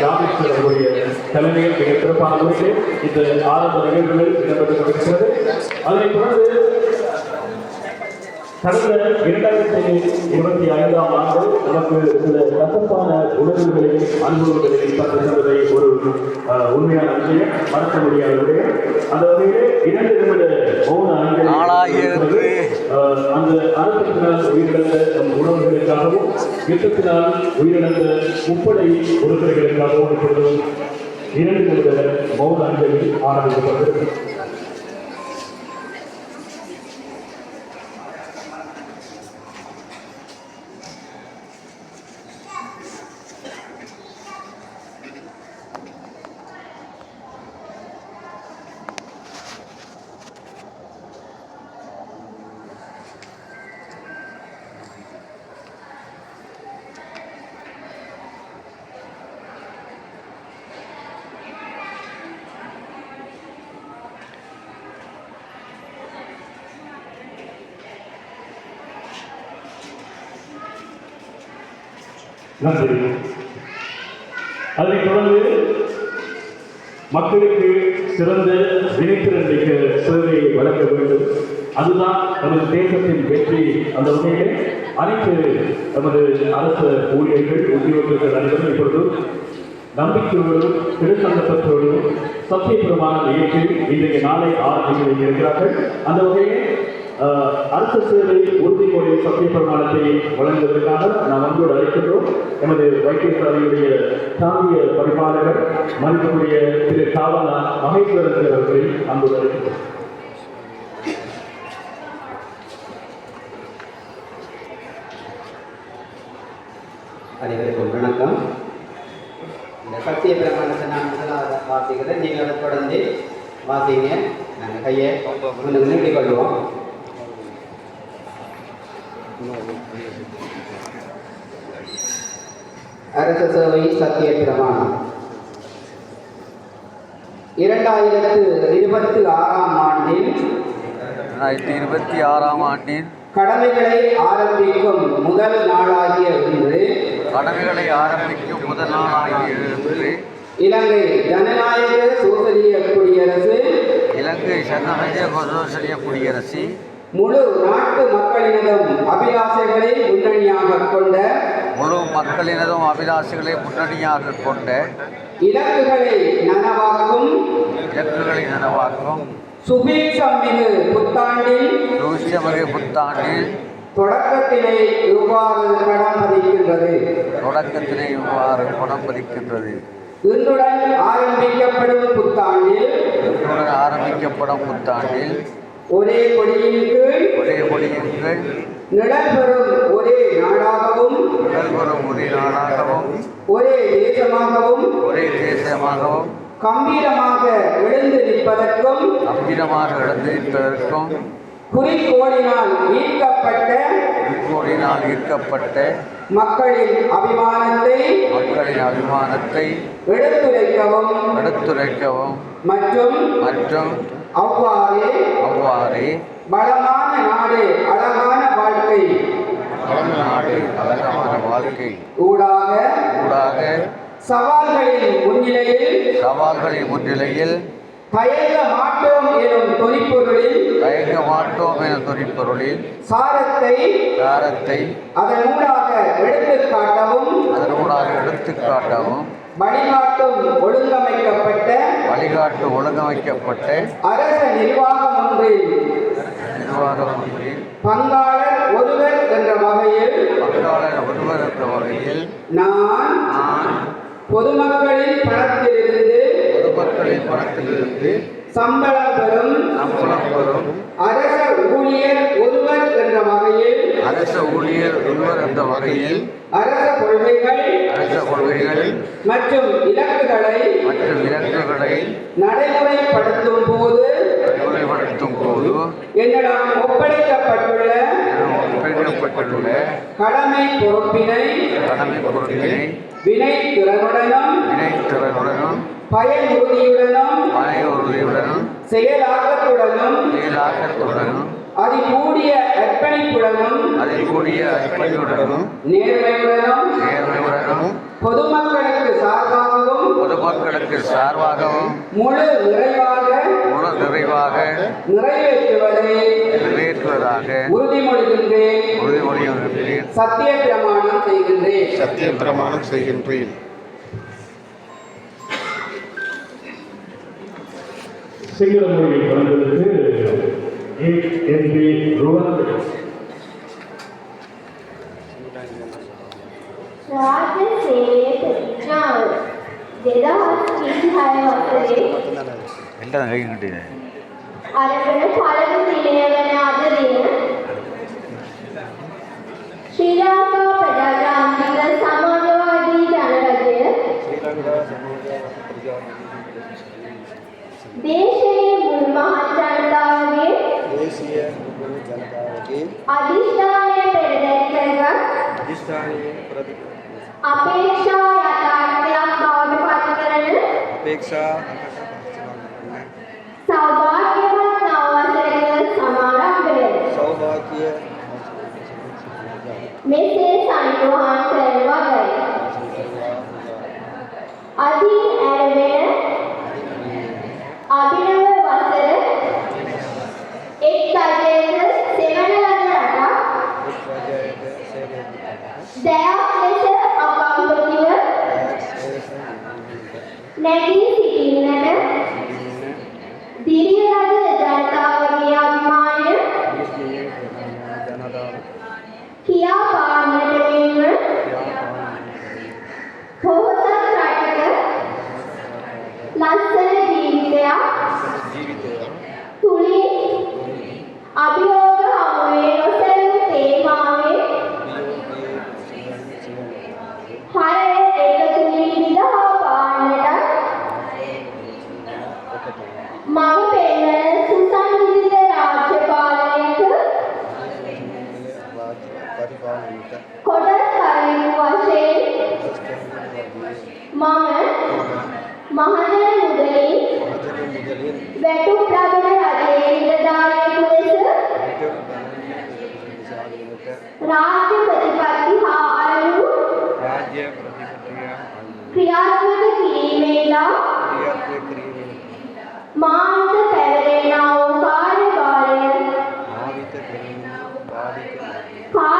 ஜாமிஸ்டர் அவருடைய தலைமையில் மிக சிறப்பான முறையில் இந்த ஆரம்ப நிகழ்வுகள் இடம்பெற்றுக் கொண்டிருக்கிறது. அதனைத் தொடர்ந்து கடந்த இரண்டாயிரத்தி இருபத்தி ஐந்தாம் ஆண்டு நமக்கு சில கசப்பான உணர்வுகளையும் அனுபவங்களையும் பற்றிருந்ததை ஒரு உண்மையான விஷயம் மறக்க முடியாத விடயம் அந்த வகையிலே இரண்டு நிமிட மௌன அஞ்சலி அந்த அறத்தினால் உயிரிழந்த நம் உணவுகளுக்காகவும் யுத்தத்தினால் உயிரிழந்த முப்படை உறுப்பினர்களுக்காகவும் இப்பொழுது இரண்டு நிமிட மௌன அஞ்சலி ஆரம்பிக்கப்பட்டிருக்கிறது. நன்றி அதைத் தொடர்ந்து மக்களுக்கு சிறந்த வினைத்திறன் சேவையை வழங்க வேண்டும். அதுதான் நமது தேசத்தின் வெற்றி. அந்த வகையிலே அனைத்து நமது அரசு ஊழியர்கள் உத்தியோகர்கள் அனைவரும் இப்பொழுது நம்பிக்கையோடும் திருசங்கத்தோடும் சத்தியபுரமான நிகழ்ச்சியில் இன்றைய நாளை ஆறு இருக்கிறார்கள் அந்த வகையில் அரசு சேவை உறுதிமொழி சத்தியப்பிரமாணத்தை வழங்குவதற்காக நாம் அன்போடு அழைக்கின்றோம். எமது வைத்தியசாலையுடைய சாமிய பரிபாலகர் மதிப்புடைய திரு காவலா மகேஸ்வரன் சார் அவர்களை அன்போடு அழைக்கின்றோம். அனைவருக்கும் வணக்கம். இந்த சத்திய பிரமாணத்தை நான் முதலாவது வாசிக்கிறேன். நீங்கள் அதை தொடர்ந்து வாசிங்க. நாங்கள் கையை கொஞ்சம் நீட்டிக் கொள்வோம். அரச சேவை சத்திய பிரமாணம் இரண்டாயிரத்து இருபத்தி ஆறாம் ஆண்டில் ரெண்டாயிரத்தி இருபத்தி ஆறாம் ஆண்டின் கடமைகளை ஆரம்பிக்கும் முதல் நாளாகிய இன்று கடமைகளை ஆரம்பிக்கும் முதல் நாளாகிய இன்று இலங்கை ஜனநாயக சோசலிய குடியரசு இலங்கை சனநாயக கொசோசலிய குடியரசி முழு நாட்டு மக்களினதும் அபிலாஷைகளை முன்னணியாக கொண்ட முழு மக்களினதும் அபிலாஷைகளை முன்னணியாக கொண்ட இலக்குகளை நனவாக்கும் இலக்குகளை நனவாக்கும் சுபீட்சம் மிகு புத்தாண்டில் சூசியமகை புத்தாண்டில் தொடக்கத்தினை இவ்வாறு கடம் பதிக்கின்றது? தொடக்கத்திலே இவ்வாறு பணம் பதிக்கின்றது? இன்றுடன் ஆரம்பிக்கப்படும் புத்தாண்டில் இன்றுடன் ஆரம்பிக்கப்படும் புத்தாண்டில் ஒரே கொடியின் கீழ் ஒரே கொடியின் கீழ் நிழல் பெறும் ஒரே நாடாகவும் நிகழ்வரும் ஒரே நாடாகவும் ஒரே தேசமாகவும் ஒரே தேசமாகவும் கம்பீரமாக எழுந்து நிற்பதற்கும் அம்பிரமாக எழுந்திருப்பதற்கும் குறிக்கோளினால் ஈர்க்கப்பட்ட குறிக்கோளினால் ஈர்க்கப்பட்ட மக்களின் அபிமானத்தை மக்களின் அபிமானத்தை எடுத்துரைக்கவும் எடுத்துரைக்கவும் மற்றும் மற்றும் அவ்வாறே அவ்வாறே வளமான நாடு அழகான வாழ்க்கை. நாடு அழகான வாழ்க்கை. ஊடாக ஊடாக சவால்களின் முன்னிலையில் சவால்களின் முன்னிலையில் தயங்க மாட்டோம் எனும் தொனிப்பொருளில் தயங்க மாட்டோம் துணிப்பொருளில் சாரத்தை காரத்தை அதன் ஊடாக எடுத்துக் காட்டவும் அதனூடாக எடுத்துக்காட்டவும் வழிகாட்டும் ஒழுங்கமைக்கப்பட்ட வழிகாட்டு ஒழுங்கமைக்கப்பட்ட அரச நிர்வாகம் ஒன்றில் நிர்வாகம் ஒன்றில் பங்காளர் ஒருவர் என்ற வகையில் பங்காளர் ஒருவர் என்ற வகையில் நான் நான் பொதுமக்களின் பணத்திலிருந்து பொதுமக்களின் பணத்திலிருந்து சம்பளம் பெறும் சம்பளம் பெறும் அரச ஊழியர் ஒருவர் என்ற வகையில் அரச ஊழியர் ஒருவர் என்ற வகையில் அரச கொள்கைகள் அரச கொள்கைகள் மற்றும் இலக்குகளை மற்றும் இலக்குகளை நடைமுறைப்படுத்தும் போது நடைமுறைப்படுத்தும் போது என்னிடம் ஒப்படைக்கப்பட்டுள்ள ஒப்படைக்கப்பட்டுள்ள கடமை பொறுப்பினை கடமை பொருட்களை வினை திறனுடனும் இணைத்திறனுடனும் பயனுறுதியுடனும் பய உறுதியுடனும் செயலாக்கத்துடனும் செயலாக்கத்துடனும் அதிகூடிய அர்ப்பணிப்புடனும் அதில் கூடிய அர்ப்பணியுடனும் நேர்மையுடனும் நேர்மையுடனும் பொதுமக்களுக்கு சார்பாகவும் முழு நிறைவாக முழு நிறைவாக நிறைவேற்றுவதை நிறைவேற்றுவதாக உறுதிமொழிகின்றேன். உறுதிமொழிகின்றேன். சத்திய பிரமாணம் செய்கின்றேன். சத்திய பிரமாணம் செய்கின்றேன். சிங்கள மொழியை வழங்குவதற்கு என் பி ருவன் എല്ലാം കൈ കിട്ടിയത് ಶ್ರೀಲಂಕಾ अपेक्षा කොටස්කරුවෙක් වශයෙන් මම මහජන මුදලින් වැටුප් ලබන රජයේ නිලධාරියෙකු ලෙස රාජ්‍ය ප්‍රතිපත්ති හා අනුව රාජ්‍ය ක්‍රියාත්මක කිරීමේ නම් මාවිත පැවරෙනා වූ කාර්යභාරය මාවිත පැවරෙනා වූ කාර්යභාරය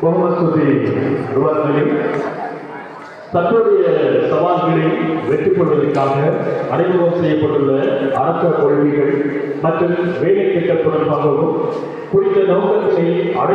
முகமது சுதி தற்போதைய சவால்களை வெற்றி கொள்வதற்காக அறிமுகம் செய்யப்பட்டுள்ள அரச கொள்கைகள் மற்றும் வேலை திட்டம் தொடர்பாகவும் குறித்த நோக்கங்களை அடை